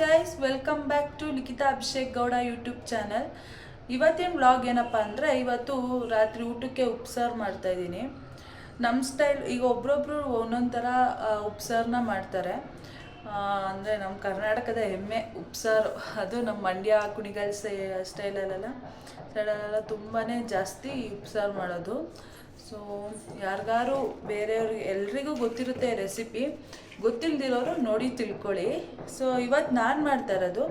Guys welcome back to Likhita Abhishek Gowda YouTube channel ಇವತ್ತಿನ vlog ಏನಪ್ಪ ಅಂದರೆ ಇವತ್ತು ರಾತ್ರಿ ಊಟಕ್ಕೆ ಉಪ್ಸಾರು ಮಾಡ್ತಾ ಇದ್ದೀನಿ. ನಮ್ಮ ಸ್ಟೈಲ್ ಈಗ ಒಬ್ರೊಬ್ರು ಒಂದೊಂದು ಥರ ಉಪ್ಸಾರನ್ನ ಮಾಡ್ತಾರೆ. ಅಂದರೆ ನಮ್ಮ ಕರ್ನಾಟಕದ ಹೆಮ್ಮೆ ಉಪ್ಸಾರು. ಅದು ನಮ್ಮ ಮಂಡ್ಯ ಕುಣಿಗಲ್ ಸ್ಟೈ ಸ್ಟೈಲಲ್ಲೆಲ್ಲ ಸೈಡಲ್ಲೆಲ್ಲ ತುಂಬಾ ಜಾಸ್ತಿ ಉಪ್ಸಾರು ಮಾಡೋದು. ಸೊ ಯಾರಿಗಾರು ಬೇರೆಯವ್ರಿಗೆ ಎಲ್ರಿಗೂ ಗೊತ್ತಿರುತ್ತೆ ರೆಸಿಪಿ ಗೊತ್ತಿಲ್ದಿರೋರು ನೋಡಿ ತಿಳ್ಕೊಳ್ಳಿ. ಸೊ ಇವತ್ತು ನಾನು ಮಾಡ್ತಾ ಇರೋದು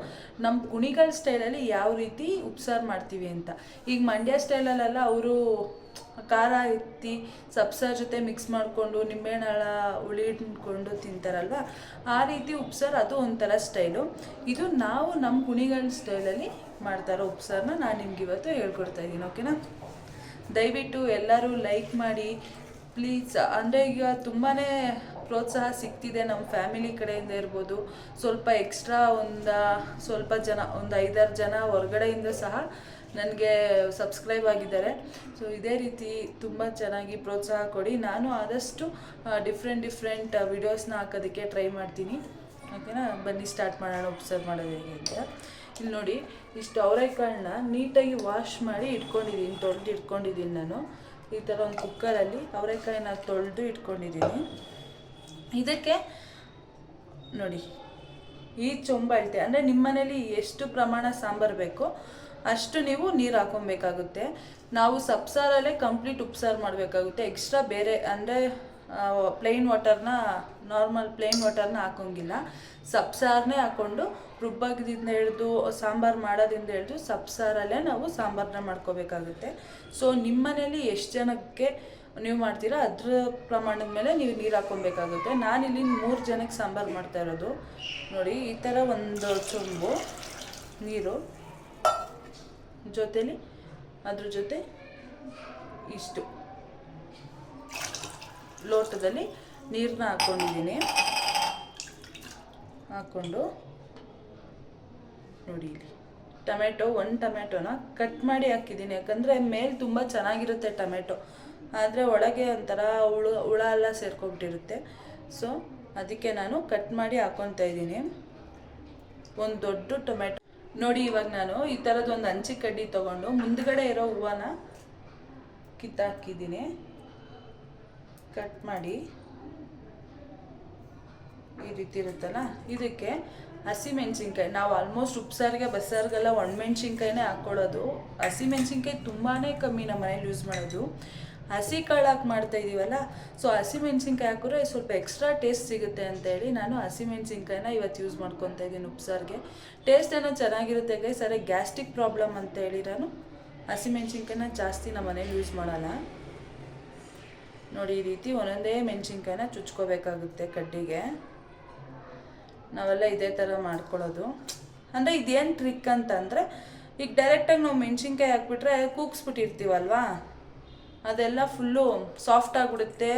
ನಮ್ಮ ಕುಣಿಗಲ್ ಸ್ಟೈಲಲ್ಲಿ ಯಾವ ರೀತಿ ಉಪ್ಸಾರು ಮಾಡ್ತೀವಿ ಅಂತ. ಈಗ ಮಂಡ್ಯ ಸ್ಟೈಲಲ್ಲೆಲ್ಲ ಅವರು ಖಾರ ಎತ್ತಿ ಸಬ್ಸಾರ್ ಜೊತೆ ಮಿಕ್ಸ್ ಮಾಡಿಕೊಂಡು ನಿಂಬೆಹಣ್ಣಳ ಹುಳಿ ಇಟ್ಕೊಂಡು ತಿಂತಾರಲ್ವ? ಆ ರೀತಿ ಉಪ್ಸಾರು ಅದು ಒಂಥರ ಸ್ಟೈಲು ಇದು ನಾವು ನಮ್ಮ ಕುಣಿಗಲ್ ಸ್ಟೈಲಲ್ಲಿ ಮಾಡ್ತಾರೋ ಉಪ್ಸಾರನ್ನ ನಾನು ನಿಮ್ಗೆ ಇವತ್ತು ಹೇಳ್ಕೊಡ್ತಾ ಇದ್ದೀನಿ ಓಕೆನಾ ದಯವಿಟ್ಟು ಎಲ್ಲರೂ ಲೈಕ್ ಮಾಡಿ ಪ್ಲೀಸ್ ಅಂದರೆ ಈಗ ತುಂಬಾ ಪ್ರೋತ್ಸಾಹ ಸಿಗ್ತಿದೆ ನಮ್ಮ ಫ್ಯಾಮಿಲಿ ಕಡೆಯಿಂದ ಇರ್ಬೋದು. ಸ್ವಲ್ಪ ಎಕ್ಸ್ಟ್ರಾ ಒಂದು, ಸ್ವಲ್ಪ ಜನ, ಒಂದು ಐದಾರು ಜನ ಹೊರಗಡೆಯಿಂದ ಸಹ ನನಗೆ ಸಬ್ಸ್ಕ್ರೈಬ್ ಆಗಿದ್ದಾರೆ. ಸೊ ಇದೇ ರೀತಿ ತುಂಬ ಚೆನ್ನಾಗಿ ಪ್ರೋತ್ಸಾಹ ಕೊಡಿ. ನಾನು ಆದಷ್ಟು ಡಿಫ್ರೆಂಟ್ ಡಿಫ್ರೆಂಟ್ ವಿಡಿಯೋಸ್ನ ಹಾಕೋದಕ್ಕೆ ಟ್ರೈ ಮಾಡ್ತೀನಿ. ಓಕೆನಾ ಬನ್ನಿ ಸ್ಟಾರ್ಟ್ ಮಾಡೋಣ ಒಬ್ಸರ್ವ್ ಮಾಡೋದು ಹೇಗೆ ಅಂತ. ಇಲ್ಲಿ ನೋಡಿ, ಇಷ್ಟು ಅವರೆಕಾಳನ್ನ ನೀಟಾಗಿ ವಾಶ್ ಮಾಡಿ ಇಟ್ಕೊಂಡಿದ್ದೀನಿ ತೊಳೆದು ಇಟ್ಕೊಂಡಿದ್ದೀನಿ ನಾನು. ಈ ಥರ ಒಂದು ಕುಕ್ಕರಲ್ಲಿ ಅವರೆಕಾಯಿನ ತೊಳೆದು ಇಟ್ಕೊಂಡಿದ್ದೀನಿ ಇದಕ್ಕೆ ನೋಡಿ, ಈ ಚೊಂಬಳ್ತೆ, ಅಂದರೆ ನಿಮ್ಮ ಮನೇಲಿ ಎಷ್ಟು ಪ್ರಮಾಣ ಸಾಂಬಾರು ಬೇಕೋ ಅಷ್ಟು ನೀವು ನೀರು ಹಾಕೊಬೇಕಾಗುತ್ತೆ. ನಾವು ಸಪ್ಸಾರಲ್ಲೇ ಕಂಪ್ಲೀಟ್ ಉಪ್ಸಾರು ಮಾಡಬೇಕಾಗುತ್ತೆ. ಎಕ್ಸ್ಟ್ರಾ ಬೇರೆ, ಅಂದರೆ ಪ್ಲೈನ್ ವಾಟರ್ನ ನಾರ್ಮಲ್ ಪ್ಲೈನ್ ವಾಟರ್ನ ಹಾಕೋಂಗಿಲ್ಲ. ಸಬ್ಸಾರನ್ನೇ ಹಾಕ್ಕೊಂಡು ರುಬ್ಬಾಗಿದಿಂದ ಹಿಡಿದು ಸಾಂಬಾರು ಮಾಡೋದಿಂದ ಹಿಡಿದು ಸಬ್ಸಾರಲ್ಲೇ ನಾವು ಸಾಂಬಾರನ್ನ ಮಾಡ್ಕೋಬೇಕಾಗುತ್ತೆ. ಸೊ ನಿಮ್ಮ ಮನೇಲಿ ಎಷ್ಟು ಜನಕ್ಕೆ ನೀವು ಮಾಡ್ತೀರಾ? ಅದ್ರ ಪ್ರಮಾಣದ ಮೇಲೆ ನೀವು ನೀರು ಹಾಕೊಬೇಕಾಗುತ್ತೆ. ಇಲ್ಲಿ ಮೂರು ಜನಕ್ಕೆ ಸಾಂಬಾರು ಮಾಡ್ತಾ ಇರೋದು. ನೋಡಿ, ಈ ಥರ ಒಂದು ಚೊಂಬು ನೀರು. ಜೊತೇಲಿ, ಅದ್ರ ಜೊತೆ ಇಷ್ಟು. ಲೋಟದಲ್ಲಿ ನೀರನ್ನ ಹಾಕ್ಕೊಂಡಿದ್ದೀನಿ ಹಾಕ್ಕೊಂಡು ನೋಡಿ ಇಲ್ಲಿ. ಟೊಮೆಟೊ, ಒಂದು ಟೊಮೆಟೊನ ಕಟ್ ಮಾಡಿ ಹಾಕಿದ್ದೀನಿ. ಯಾಕಂದರೆ ಮೇಲೆ ತುಂಬ ಚೆನ್ನಾಗಿರುತ್ತೆ ಟೊಮೆಟೊ. ಆದರೆ ಒಳಗೆ ಒಂಥರ ಹುಳು, ಹುಳ ಎಲ್ಲ ಸೇರ್ಕೊಂಬಿಟ್ಟಿರುತ್ತೆ. ಸೊ ಅದಕ್ಕೆ ನಾನು ಕಟ್ ಮಾಡಿ ಹಾಕ್ಕೊತಾ ಇದ್ದೀನಿ. ಒಂದು ದೊಡ್ಡ ಟೊಮೆಟೊ. ನೋಡಿ ಇವಾಗ ನಾನು ಈ ಥರದ್ದು ಒಂದು ಹಂಚಿ ಕಡ್ಡಿ ತೊಗೊಂಡು ಮುಂದ್ಗಡೆ ಇರೋ ಹೂವನ ಕಿತ್ತಾಕಿದ್ದೀನಿ ಕಟ್ ಮಾಡಿ ಈ ರೀತಿ ಇರುತ್ತಲ್ಲ? ಇದಕ್ಕೆ ಹಸಿಮೆಣ್ಸಿನ್ಕಾಯಿ ನಾವು ಆಲ್ಮೋಸ್ಟ್ ಉಪ್ಸಾರಿಗೆ, ಬಸ್ಸಾರಿಗೆಲ್ಲ ಒಣಮೆಣ್ಸಿನ್ಕಾಯಿನೇ ಹಾಕ್ಕೊಳ್ಳೋದು. ಹಸಿಮೆಣ್ಸಿನ್ಕಾಯಿ ತುಂಬಾ ಕಮ್ಮಿ ನಮ್ಮ ಮನೇಲಿ ಯೂಸ್ ಮಾಡೋದು. ಹಸಿ ಕಾಳು ಹಾಕಿ ಮಾಡ್ತಾ ಇದ್ದೀವಲ್ಲ ಸೊ ಹಸಿಮೆಣ್ಸಿನ್ಕಾಯಿ ಹಾಕಿದ್ರೆ ಸ್ವಲ್ಪ ಎಕ್ಸ್ಟ್ರಾ ಟೇಸ್ಟ್ ಸಿಗುತ್ತೆ ಅಂತೇಳಿ ನಾನು ಹಸಿಮೆಣ್ಸಿನ್ಕಾಯಿನ ಇವತ್ತು ಯೂಸ್ ಮಾಡ್ಕೊತಾ ಇದ್ದೀನಿ ಉಪ್ಸಾರಿಗೆ. ಟೇಸ್ಟ್ ಏನೋ ಚೆನ್ನಾಗಿರುತ್ತೆ ಗೈ ಸರಿ ಗ್ಯಾಸ್ಟ್ರಿಕ್ ಪ್ರಾಬ್ಲಮ್ ಅಂತೇಳಿ ನಾನು ಹಸಿಮೆಣ್ಸಿನ್ಕಾಯಿನ ಜಾಸ್ತಿ ನಮ್ಮ ಮನೇಲಿ ಯೂಸ್ ಮಾಡಲ್ಲ. ನೋಡಿ, ಈ ರೀತಿ ಒಂದೊಂದೇ ಮೆಣಸಿನ್ಕಾಯಿನ ಚುಚ್ಕೋಬೇಕಾಗುತ್ತೆ ಕಡ್ಡಿಗೆ. ನಾವೆಲ್ಲ ಇದೇ ಥರ ಮಾಡ್ಕೊಳ್ಳೋದು. ಅಂದರೆ ಇದೇನು ಟ್ರಿಕ್ ಅಂತಂದರೆ, ಈಗ ಡೈರೆಕ್ಟಾಗಿ ನಾವು ಮೆಣಸಿನ್ಕಾಯಿ ಹಾಕ್ಬಿಟ್ರೆ ಕೂಗ್ಸ್ಬಿಟ್ಟಿರ್ತೀವಲ್ವಾ? ಅದೆಲ್ಲ ಫುಲ್ಲು ಸಾಫ್ಟ್ ಆಗಿಬಿಡುತ್ತೆ,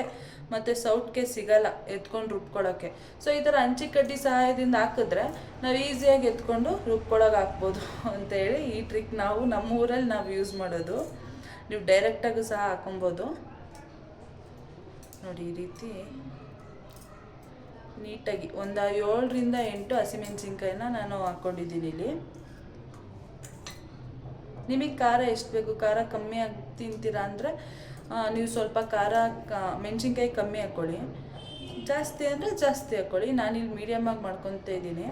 ಮತ್ತು ಸೌಟ್ಗೆ ಸಿಗಲ್ಲ ಎತ್ಕೊಂಡು ರುಬ್ಕೊಳ್ಳೋಕ್ಕೆ ಸೊ ಈ ಥರ ಅಂಚಿ ಕಡ್ಡಿ ಸಹಾಯದಿಂದ ಹಾಕಿದ್ರೆ ನಾವು ಈಸಿಯಾಗಿ ಎತ್ಕೊಂಡು ರುಬ್ಕೊಳ್ಳೋಕೆ ಹಾಕ್ಬೋದು ಅಂತೇಳಿ ಈ ಟ್ರಿಕ್ ನಾವು ನಮ್ಮ ಊರಲ್ಲಿ ನಾವು ಯೂಸ್ ಮಾಡೋದು. ನೀವು ಡೈರೆಕ್ಟಾಗೂ ಸಹ ಹಾಕೊಬೋದು ನೋಡಿ ಈ ರೀತಿ ನೀಟಾಗಿ ಒಂದು ಏಳರಿಂದ ಎಂಟು ಹಸಿಮೆಣಸಿನ್ಕಾಯಿನ ನಾನು ಹಾಕ್ಕೊಂಡಿದ್ದೀನಿ ಇಲ್ಲಿ. ನಿಮಗೆ ಖಾರ ಎಷ್ಟು ಬೇಕು? ಖಾರ ಕಮ್ಮಿ ಆಗಿ ತಿಂತೀರಾ ಅಂದರೆ ನೀವು ಸ್ವಲ್ಪ ಖಾರ ಮೆಣಸಿನ್ಕಾಯಿ ಕಮ್ಮಿ ಹಾಕ್ಕೊಳ್ಳಿ. ಜಾಸ್ತಿ ಅಂದರೆ ಜಾಸ್ತಿ ಹಾಕ್ಕೊಳ್ಳಿ. ನಾನಿಲ್ಲಿ ಮೀಡಿಯಮಾಗಿ ಮಾಡ್ಕೊತಾ ಇದ್ದೀನಿ.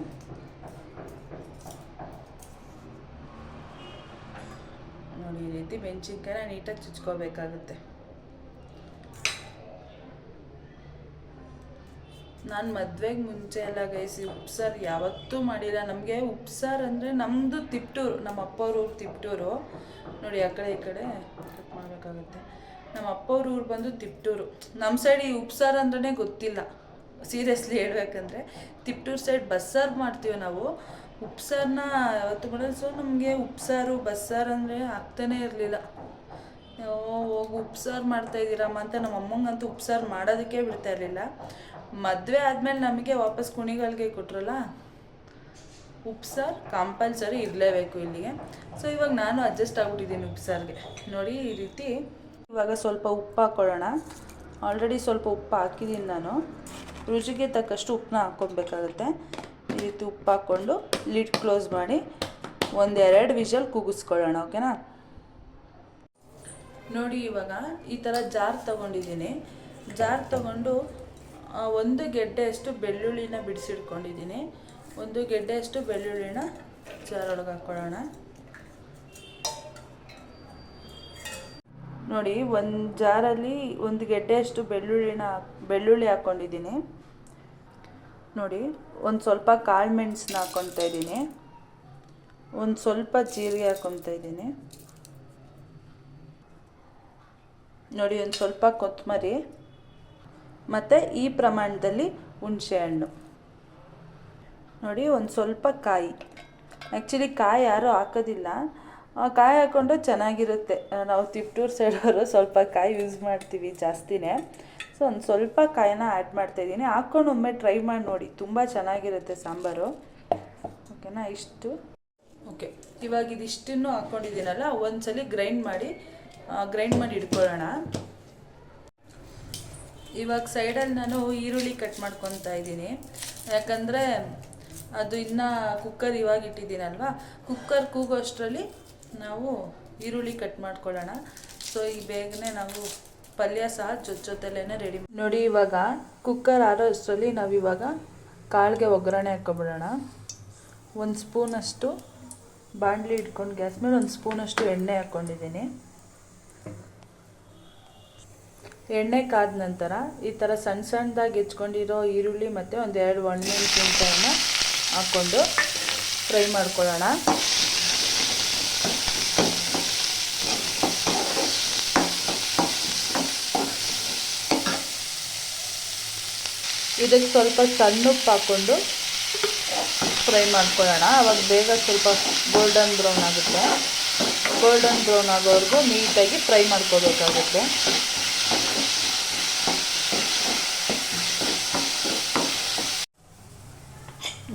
ನೋಡಿ ಈ ರೀತಿ ಮೆಣಸಿನ್ಕಾಯಿನ ನೀಟಾಗಿ ಚುಚ್ಕೋಬೇಕಾಗುತ್ತೆ. ನಾನು ಮದ್ವೆಗೆ ಮುಂಚೆ ಎಲ್ಲ ಗೈಸಿ ಉಪ್ಸಾರು ಯಾವತ್ತೂ ಮಾಡಿಲ್ಲ. ನಮಗೆ ಉಪ್ಸಾರು ಅಂದರೆ ನಮ್ಮದು ತಿಪ್ಟೂರು, ನಮ್ಮ ಅಪ್ಪವ್ರ ಊರು ತಿಪ್ಟೂರು. ನೋಡಿ ಆ ಕಡೆ ಈ ಕಡೆ ಕಟ್ ಮಾಡಬೇಕಾಗುತ್ತೆ. ನಮ್ಮ ಅಪ್ಪವ್ರ ಊರು ಬಂದು ತಿಪ್ಟೂರು. ನಮ್ಮ ಸೈಡ್ ಈ ಉಪ್ಸಾರು ಅಂದ್ರೆ ಗೊತ್ತಿಲ್ಲ. ಸೀರಿಯಸ್ಲಿ ಹೇಳ್ಬೇಕಂದ್ರೆ ತಿಪ್ಟೂರು ಸೈಡ್ ಬಸ್ಸಾರು ಮಾಡ್ತೀವಿ ನಾವು. ಉಪ್ಸಾರನ್ನ ಯಾವತ್ತು ಮಾಡೋದು ಸೊ ನಮಗೆ ಉಪ್ಸಾರು, ಬಸ್ಸಾರು ಅಂದರೆ ಆಗ್ತಾನೇ ಇರಲಿಲ್ಲ. ಹೋಗಿ ಉಪ್ಸಾರು ಮಾಡ್ತಾ ಇದ್ದೀರಮ್ಮ ಅಂತ ನಮ್ಮ ಅಮ್ಮಂಗಂತೂ ಉಪ್ಸಾರು ಮಾಡೋದಕ್ಕೆ ಬಿಡ್ತಾ ಇರಲಿಲ್ಲ. ಮದುವೆ ಆದಮೇಲೆ ನಮಗೆ ವಾಪಸ್ ಕುಣಿಗಳಿಗೆ ಕೊಟ್ರಲ್ಲ? ಉಪ್ಸಾರು ಕಂಪಲ್ಸರಿ ಇರಲೇಬೇಕು ಇಲ್ಲಿಗೆ. ಸೊ ಇವಾಗ ನಾನು ಅಡ್ಜಸ್ಟ್ ಆಗ್ಬಿಟ್ಟಿದ್ದೀನಿ ಉಪ್ಸಾರಿಗೆ. ನೋಡಿ, ಈ ರೀತಿ ಇವಾಗ ಸ್ವಲ್ಪ ಉಪ್ಪು ಹಾಕ್ಕೊಳ್ಳೋಣ ಆಲ್ರೆಡಿ ಸ್ವಲ್ಪ ಉಪ್ಪು ಹಾಕಿದ್ದೀನಿ ನಾನು. ರುಚಿಗೆ ತಕ್ಕಷ್ಟು ಉಪ್ಪನ್ನ ಹಾಕ್ಕೊಬೇಕಾಗುತ್ತೆ. ಈ ರೀತಿ ಉಪ್ಪು ಹಾಕ್ಕೊಂಡು ಲಿಡ್ ಕ್ಲೋಸ್ ಮಾಡಿ ಒಂದೆರಡು ವಿಷಲ್ ಕೂಗಿಸ್ಕೊಳ್ಳೋಣ ಓಕೆನಾ ನೋಡಿ ಇವಾಗ ಈ ಥರ ಜಾರ್ ತಗೊಂಡಿದ್ದೀನಿ. ಜಾರ್ ತಗೊಂಡು ಒಂದು ಗೆಡ್ಡೆಯಷ್ಟು ಬೆಳ್ಳುಳ್ಳಿನ ಬಿಡಿಸಿಟ್ಕೊಂಡಿದ್ದೀನಿ. ಒಂದು ಗೆಡ್ಡೆಯಷ್ಟು ಬೆಳ್ಳುಳ್ಳಿನ ಜಾರೊಳಗೆ ಹಾಕ್ಕೊಳ್ಳೋಣ ನೋಡಿ, ಒಂದು ಜಾರಲ್ಲಿ ಒಂದು ಗೆಡ್ಡೆಯಷ್ಟು ಬೆಳ್ಳುಳ್ಳಿನ ಬೆಳ್ಳುಳ್ಳಿ ಹಾಕ್ಕೊಂಡಿದ್ದೀನಿ ನೋಡಿ, ಒಂದು ಸ್ವಲ್ಪ ಕಾಳು ಮೆಣಸನ್ನ ಹಾಕ್ಕೊತಾ ಇದ್ದೀನಿ. ಒಂದು ಸ್ವಲ್ಪ ಜೀರಿಗೆ ಹಾಕ್ಕೊತಾ ಇದ್ದೀನಿ. ನೋಡಿ, ಒಂದು ಸ್ವಲ್ಪ ಕೊತ್ತಂಬರಿ ಮತ್ತು ಈ ಪ್ರಮಾಣದಲ್ಲಿ ಹುಣಸೆಹಣ್ಣು ನೋಡಿ, ಒಂದು ಸ್ವಲ್ಪ ಕಾಯಿ. ಆ್ಯಕ್ಚುಲಿ ಕಾಯಿ ಯಾರೂ ಹಾಕೋದಿಲ್ಲ. ಕಾಯಿ ಹಾಕ್ಕೊಂಡು ಚೆನ್ನಾಗಿರುತ್ತೆ. ನಾವು ತಿಪ್ಟೂರು ಸೈಡವರು ಸ್ವಲ್ಪ ಕಾಯಿ ಯೂಸ್ ಮಾಡ್ತೀವಿ ಜಾಸ್ತಿನೇ. ಸೊ ಒಂದು ಸ್ವಲ್ಪ ಕಾಯಿನ ಆ್ಯಡ್ ಮಾಡ್ತಾಯಿದ್ದೀನಿ ಹಾಕ್ಕೊಂಡು ಒಮ್ಮೆ ಟ್ರೈ ಮಾಡಿ ನೋಡಿ. ತುಂಬ ಚೆನ್ನಾಗಿರುತ್ತೆ ಸಾಂಬಾರು. ಓಕೆನಾ ಇಷ್ಟು. ಓಕೆ ಇವಾಗ ಇದಿಷ್ಟನ್ನು ಹಾಕ್ಕೊಂಡಿದ್ದೀನಲ್ಲ ಒಂದ್ಸಲಿ ಗ್ರೈಂಡ್ ಮಾಡಿ ಗ್ರೈಂಡ್ ಮಾಡಿ ಇಟ್ಕೊಳ್ಳೋಣ. ಇವಾಗ ಸೈಡಲ್ಲಿ ನಾನು ಈರುಳ್ಳಿ ಕಟ್ ಮಾಡ್ಕೊತಾ ಇದ್ದೀನಿ. ಯಾಕಂದರೆ ಅದು ಇನ್ನು ಕುಕ್ಕರ್ ಇವಾಗ ಇಟ್ಟಿದ್ದೀನಲ್ವಾ? ಕುಕ್ಕರ್ ಕೂಗೋಷ್ಟರಲ್ಲಿ ನಾವು ಈರುಳ್ಳಿ ಕಟ್ ಮಾಡ್ಕೊಳ್ಳೋಣ. ಸೊ ಈ ಬೇಗನೆ ನಾವು ಪಲ್ಯ ಸಹ ಜೊತೆ ಜೊತೆಲೇ ರೆಡಿ ನೋಡಿ ಇವಾಗ ಕುಕ್ಕರ್ ಆರೋ ಅಷ್ಟರಲ್ಲಿ ನಾವು ಇವಾಗ ಕಾಳಿಗೆ ಒಗ್ಗರಣೆ ಹಾಕ್ಕೊಬಿಡೋಣ. ಒಂದು ಸ್ಪೂನಷ್ಟು ಬಾಣಲಿ ಇಟ್ಕೊಂಡು ಗ್ಯಾಸ್ ಮೇಲೆ ಒಂದು ಸ್ಪೂನಷ್ಟು ಎಣ್ಣೆ ಹಾಕ್ಕೊಂಡಿದ್ದೀನಿ. ಎಣ್ಣೆ ಕಾದ ನಂತರ ಈ ಥರ ಸಣ್ಣ ಸಣ್ಣದಾಗಿ ಹೆಚ್ಕೊಂಡಿರೋ ಈರುಳ್ಳಿ ಮತ್ತು ಒಂದೆರಡು ಒಣಮೆಣಸಿನ್ಕಾಯಿನ ಹಾಕ್ಕೊಂಡು ಫ್ರೈ ಮಾಡ್ಕೊಳ್ಳೋಣ. ಇದಕ್ಕೆ ಸ್ವಲ್ಪ ಸಣ್ಣ ಉಪ್ಪು ಹಾಕ್ಕೊಂಡು ಫ್ರೈ ಮಾಡ್ಕೊಳ್ಳೋಣ. ಅವಾಗ ಬೇಗ ಸ್ವಲ್ಪ ಗೋಲ್ಡನ್ ಬ್ರೌನ್ ಆಗುತ್ತೆ. ಗೋಲ್ಡನ್ ಬ್ರೌನ್ ಆಗೋವರೆಗೂ ನೀಟಾಗಿ ಫ್ರೈ ಮಾಡ್ಕೋಬೇಕಾಗುತ್ತೆ.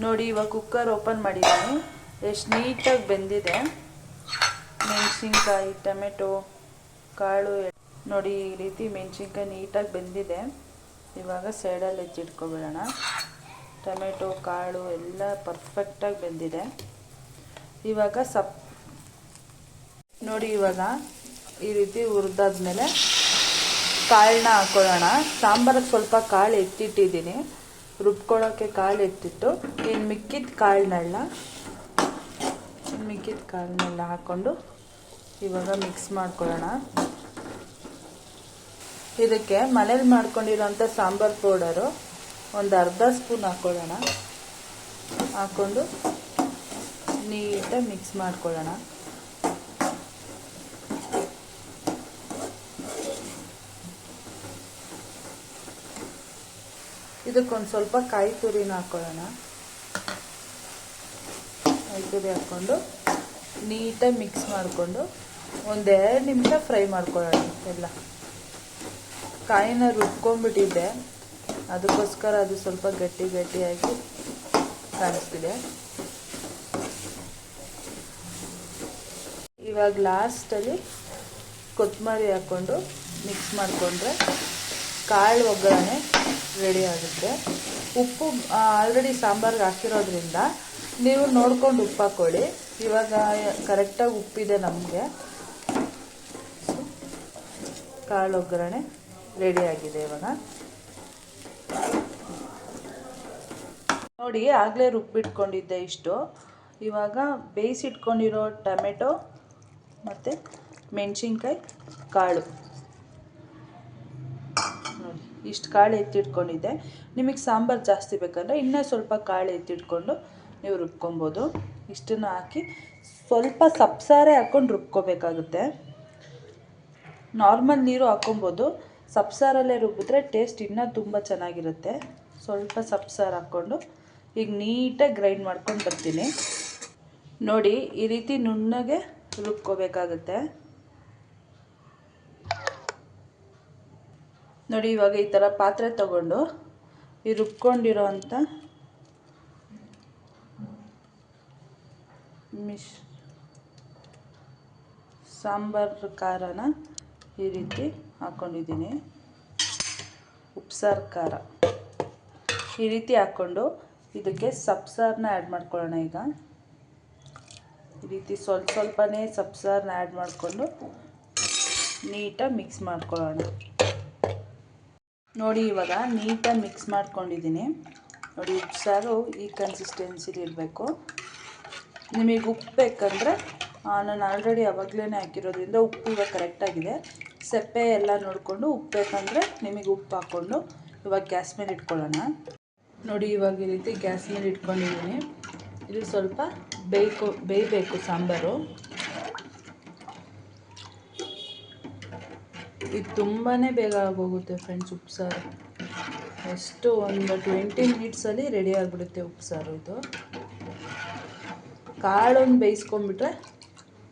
ನೋಡಿ, ಇವಾಗ ಕುಕ್ಕರ್ ಓಪನ್ ಮಾಡಿದ್ದೀನಿ. ಎಷ್ಟು ನೀಟಾಗಿ ಬೆಂದಿದೆ. ಮೆಣಸಿನ್ಕಾಯಿ, ಟೊಮೆಟೊ, ಕಾಳು ನೋಡಿ, ಈ ರೀತಿ ಮೆಣಸಿನ್ಕಾಯಿ ನೀಟಾಗಿ ಬೆಂದಿದೆ. ಇವಾಗ ಸೈಡಲ್ಲಿ ಹೆಚ್ಚಿಟ್ಕೊಬಿಡೋಣ ಟೊಮೆಟೊ, ಕಾಳು ಎಲ್ಲ ಪರ್ಫೆಕ್ಟಾಗಿ ಬೆಂದಿದೆ. ಇವಾಗ ಸಪ್ ನೋಡಿ ಇವಾಗ ಈ ರೀತಿ ಹುರಿದಾದ್ಮೇಲೆ ಕಾಳನ್ನ ಹಾಕ್ಕೊಳ್ಳೋಣ ಸಾಂಬಾರಿಗೆ ಸ್ವಲ್ಪ ಕಾಳು ಎತ್ತಿಟ್ಟಿದ್ದೀನಿ. ರುಬ್ಕೊಳ್ಳೋಕ್ಕೆ ಕಾಳು ಎತ್ತಿಟ್ಟು ಇನ್ನು ಮಿಕ್ಕಿದ ಕಾಳನ್ನೆಲ್ಲ ಮಿಕ್ಕಿದ ಕಾಳನ್ನೆಲ್ಲ ಹಾಕ್ಕೊಂಡು ಇವಾಗ ಮಿಕ್ಸ್ ಮಾಡ್ಕೊಳ್ಳೋಣ. ಇದಕ್ಕೆ ಮನೇಲಿ ಮಾಡ್ಕೊಂಡಿರೋಂಥ ಸಾಂಬಾರ್ ಪೌಡರು ಒಂದು ಅರ್ಧ ಸ್ಪೂನ್ ಹಾಕ್ಕೊಳ್ಳೋಣ ಹಾಕ್ಕೊಂಡು ನೀಟಾಗಿ ಮಿಕ್ಸ್ ಮಾಡ್ಕೊಳ್ಳೋಣ. ಇದಕ್ಕೊಂದು ಸ್ವಲ್ಪ ಕಾಯಿ ತುರಿನ ಹಾಕೊಳ್ಳೋಣ. ಕಾಯಿ ತುರಿ ಹಾಕ್ಕೊಂಡು ನೀಟಾಗಿ ಮಿಕ್ಸ್ ಮಾಡಿಕೊಂಡು ಒಂದೆರಡು ನಿಮಿಷ ಫ್ರೈ ಮಾಡ್ಕೊಳ್ಳೋಣ ಎಲ್ಲ. ಕಾಯಿನ ರುಬ್ಕೊಂಡ್ಬಿಟ್ಟಿದ್ದೆ. ಅದಕ್ಕೋಸ್ಕರ ಅದು ಸ್ವಲ್ಪ ಗಟ್ಟಿ ಗಟ್ಟಿಯಾಗಿ ಕಾಣಿಸ್ತಿದೆ. ಇವಾಗ ಲಾಸ್ಟಲ್ಲಿ ಕೊತ್ತಂಬರಿ ಹಾಕ್ಕೊಂಡು ಮಿಕ್ಸ್ ಮಾಡಿಕೊಂಡ್ರೆ ಕಾಳು ಒಗ್ಗರಣೆ ರೆಡಿ ಆಗುತ್ತೆ ಉಪ್ಪು ಆಲ್ರೆಡಿ ಸಾಂಬಾರ್ಗೆ ಹಾಕಿರೋದ್ರಿಂದ ನೀವು ನೋಡ್ಕೊಂಡು ಉಪ್ಪು ಹಾಕ್ಕೊಳ್ಳಿ ಇವಾಗ ಕರೆಕ್ಟಾಗಿ ಉಪ್ಪಿದೆ ನಮಗೆ. ಕಾಳು ಒಗ್ಗರಣೆ ರೆಡಿ ಆಗಿದೆ ಇವಾಗ. ನೋಡಿ, ಆಗಲೇ ರುಬ್ಬಿಟ್ಕೊಂಡಿದ್ದೆ ಇಷ್ಟು. ಇವಾಗ ಬೇಯಿಸಿಟ್ಕೊಂಡಿರೋ ಟೊಮೆಟೊ ಮತ್ತು ಮೆಣಸಿನ್ಕಾಯಿ, ಕಾಳು. ಇಷ್ಟು ಕಾಳು ಎತ್ತಿಟ್ಕೊಂಡಿದ್ದೆ. ನಿಮಗೆ ಸಾಂಬಾರು ಜಾಸ್ತಿ ಬೇಕಂದರೆ ಇನ್ನೂ ಸ್ವಲ್ಪ ಕಾಳು ಎತ್ತಿಟ್ಕೊಂಡು ನೀವು ರುಬ್ಕೊಬೋದು. ಇಷ್ಟನ್ನು ಹಾಕಿ ಸ್ವಲ್ಪ ಸಪ್ಸಾರೆ ಹಾಕ್ಕೊಂಡು ರುಬ್ಕೋಬೇಕಾಗುತ್ತೆ. ನಾರ್ಮಲ್ ನೀರು ಹಾಕ್ಕೊಬೋದು. ಸಪ್ಸಾರಲ್ಲೇ ರುಬ್ಬಿದ್ರೆ ಟೇಸ್ಟ್ ಇನ್ನೂ ತುಂಬ ಚೆನ್ನಾಗಿರುತ್ತೆ. ಸ್ವಲ್ಪ ಸಪ್ಸಾರು ಹಾಕ್ಕೊಂಡು ಈಗ ನೀಟಾಗಿ ಗ್ರೈಂಡ್ ಮಾಡ್ಕೊಂಡು ಬರ್ತೀನಿ. ನೋಡಿ ಈ ರೀತಿ ನುಣ್ಣಗೆ ರುಬ್ಕೋಬೇಕಾಗುತ್ತೆ. ನೋಡಿ, ಇವಾಗ ಈ ಥರ ಪಾತ್ರೆ ತಗೊಂಡು ಈ ರುಬ್ಕೊಂಡಿರೋ ಮಿಶ್ ಸಾಂಬಾರು ಖಾರನ ಈ ರೀತಿ ಹಾಕ್ಕೊಂಡಿದ್ದೀನಿ ಉಪ್ಸಾರು ಖಾರ ಈ ರೀತಿ ಹಾಕ್ಕೊಂಡು ಇದಕ್ಕೆ ಸಬ್ಸಾರನ್ನ ಆ್ಯಡ್ ಮಾಡ್ಕೊಳ್ಳೋಣ ಈಗ. ಈ ರೀತಿ ಸ್ವಲ್ಪ ಸ್ವಲ್ಪನೇ ಸಬ್ಸಾರನ್ನ ಆ್ಯಡ್ ಮಾಡಿಕೊಂಡು ನೀಟಾಗಿ ಮಿಕ್ಸ್ ಮಾಡ್ಕೊಳ್ಳೋಣ. ನೋಡಿ, ಇವಾಗ ನೀಟಾಗಿ ಮಿಕ್ಸ್ ಮಾಡ್ಕೊಂಡಿದ್ದೀನಿ. ನೋಡಿ ಉಪ್ಸಾರು ಈ ಕನ್ಸಿಸ್ಟೆನ್ಸಿಲಿ ಇರಬೇಕು. ನಿಮಗೆ ಉಪ್ಪು ಬೇಕಂದರೆ ನಾನು ಆಲ್ರೆಡಿ ಅವಾಗಲೇ ಹಾಕಿರೋದ್ರಿಂದ ಉಪ್ಪು ಇವಾಗ ಕರೆಕ್ಟಾಗಿದೆ ಸೆಪ್ಪೆ ಎಲ್ಲ ನೋಡಿಕೊಂಡು ಉಪ್ಪು ಬೇಕಂದರೆ ನಿಮಗೆ ಉಪ್ಪು ಹಾಕ್ಕೊಂಡು ಇವಾಗ ಗ್ಯಾಸ್ ಮೇಲೆ ಇಟ್ಕೊಳ್ಳೋಣ. ನೋಡಿ, ಇವಾಗ ಈ ರೀತಿ ಗ್ಯಾಸ್ ಮೇಲೆ ಇಟ್ಕೊಂಡಿದ್ದೀನಿ. ಇದು ಸ್ವಲ್ಪ ಬೇಯ್ಕೊ ಬೇಯಬೇಕು ಸಾಂಬಾರು. ಇದು ತುಂಬಾ ಬೇಗ ಆಗೋಗುತ್ತೆ ಫ್ರೆಂಡ್ಸ್ ಉಪ್ಸಾರು ಎಷ್ಟು ಒಂದು ಟ್ವೆಂಟಿ ಮಿನಿಟ್ಸಲ್ಲಿ ರೆಡಿ ಆಗಿಬಿಡುತ್ತೆ ಉಪ್ಸಾರು ಇದು. ಕಾಳೊಂದು ಬೇಯಿಸ್ಕೊಂಡ್ಬಿಟ್ರೆ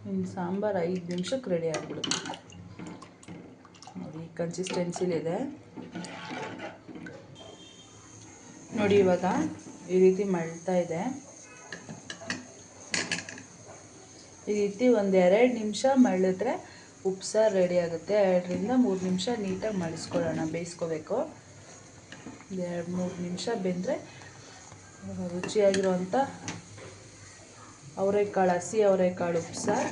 ಇನ್ನು ಸಾಂಬಾರು ಐದು ನಿಮಿಷಕ್ಕೆ ರೆಡಿ ಆಗಿಬಿಡುತ್ತೆ. ನೋಡಿ ಕನ್ಸಿಸ್ಟೆನ್ಸಿಲಿದೆ ನೋಡಿ, ಇವಾಗ ಈ ರೀತಿ ಮಳ್ತಾ ಇದೆ. ಈ ರೀತಿ ಒಂದು ಎರಡು ನಿಮಿಷ ಮಳಿದ್ರೆ ಉಪ್ಸಾರು ರೆಡಿ ಆಗುತ್ತೆ. ಎರಡರಿಂದ ಮೂರು ನಿಮಿಷ ನೀಟಾಗಿ ಮಾಡಿಸ್ಕೊಳ್ಳೋಣ ಬೇಯಿಸ್ಕೋಬೇಕು. ಎರಡು ಮೂರು ನಿಮಿಷ ಬೆಂದರೆ ರುಚಿಯಾಗಿರುವಂಥ ಅವರೆಕಾಳು ಹಸಿ ಅವರೆಕಾಳು ಉಪ್ಸಾರು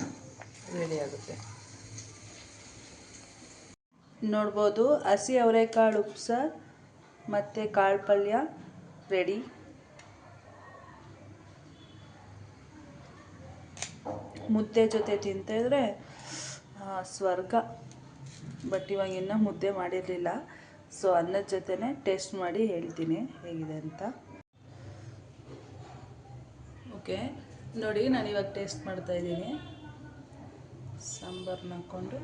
ರೆಡಿ ಆಗುತ್ತೆ. ನೋಡ್ಬೋದು ಹಸಿ ಅವರೆಕಾಳು ಉಪ್ಸಾರು ಮತ್ತು ಕಾಳು ಪಲ್ಯ ರೆಡಿ ಮುದ್ದೆ ಜೊತೆ ತಿಂತಿದ್ರೆ ಆ, ಸ್ವರ್ಗ. ಬಟ್ ಇವಾಗ ಇನ್ನೂ ಮುದ್ದೆ ಮಾಡಿರಲಿಲ್ಲ. ಸೊ ಅನ್ನದ ಜೊತೆನೇ ಟೇಸ್ಟ್ ಮಾಡಿ ಹೇಳ್ತೀನಿ ಹೇಗಿದೆ ಅಂತ. ಓಕೆ ನೋಡಿ, ನಾನು ಇವಾಗ ಟೇಸ್ಟ್ ಮಾಡ್ತಾ ಇದ್ದೀನಿ. ಸಾಂಬಾರನ್ನ ಹಾಕ್ಕೊಂಡು.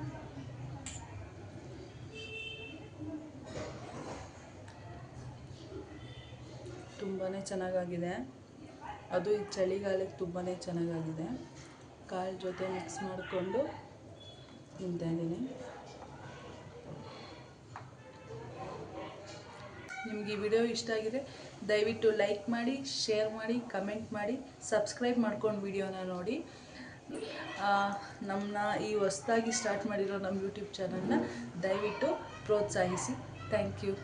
ತುಂಬಾ ಚೆನ್ನಾಗಾಗಿದೆ. ಅದು ಈ ಚಳಿಗಾಲಕ್ಕೆ ತುಂಬಾ ಚೆನ್ನಾಗಾಗಿದೆ. ಕಾಳು ಜೊತೆ ಮಿಕ್ಸ್ ಮಾಡಿಕೊಂಡು ಇದ್ದೀನಿ ನಿಮಗೆ ಈ ವಿಡಿಯೋ ಇಷ್ಟ ಆಗಿದೆ, ದಯವಿಟ್ಟು ಲೈಕ್ ಮಾಡಿ, ಶೇರ್ ಮಾಡಿ, ಕಮೆಂಟ್ ಮಾಡಿ, ಸಬ್ಸ್ಕ್ರೈಬ್ ಮಾಡ್ಕೊಂಡು ವಿಡಿಯೋನ ನೋಡಿ. ನಮ್ಮನ್ನ ಈ ಹೊಸ್ದಾಗಿ ಸ್ಟಾರ್ಟ್ ಮಾಡಿರೋ ನಮ್ಮ ಯೂಟ್ಯೂಬ್ ಚಾನಲ್ನ ದಯವಿಟ್ಟು ಪ್ರೋತ್ಸಾಹಿಸಿ. Thank you.